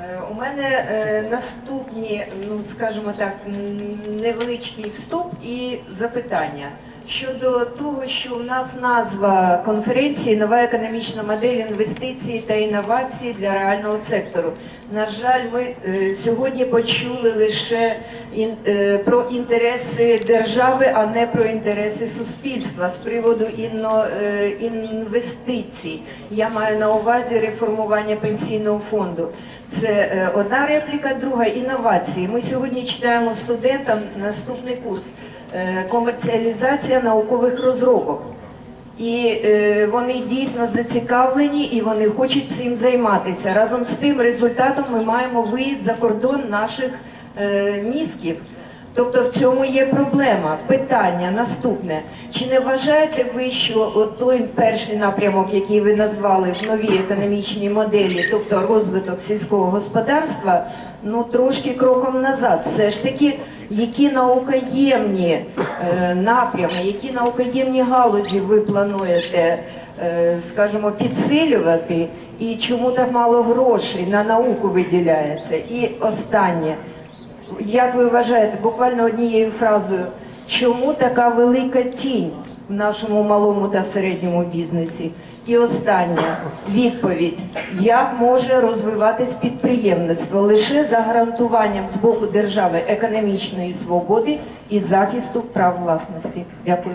Е, У мене е, наступні, ну скажімо так, невеличкий вступ і запитання щодо того, що у нас назва конференції нова економічна модель інвестицій та інновацій для реального сектору. На жаль, ми е, сьогодні почули лише про інтереси держави, а не про інтереси суспільства з приводу інно, е, інвестицій. Я маю на увазі реформування пенсійного фонду. Це е, одна репліка, друга інновації. Ми сьогодні читаємо студентам наступний курс е, комерціалізація наукових розробок. І е, вони дійсно зацікавлені і вони хочуть цим займатися. Разом з тим результатом ми маємо виїзд за кордон наших е, мізків. Тобто в цьому є проблема. Питання наступне: чи не вважаєте ви, що той перший напрямок, який ви назвали в новій економічній моделі, тобто розвиток сільського господарства, ну трошки кроком назад, все ж таки, які наукоємні е, напрями, які наукоємні галузі ви плануєте, е, скажімо, підсилювати, і чому так мало грошей на науку виділяється? І останнє. Як ви вважаєте, буквально однією фразою, чому така велика тінь в нашому малому та середньому бізнесі? І остання відповідь: як може розвиватись підприємництво лише за гарантуванням з боку держави економічної свободи і захисту прав власності? Дякую.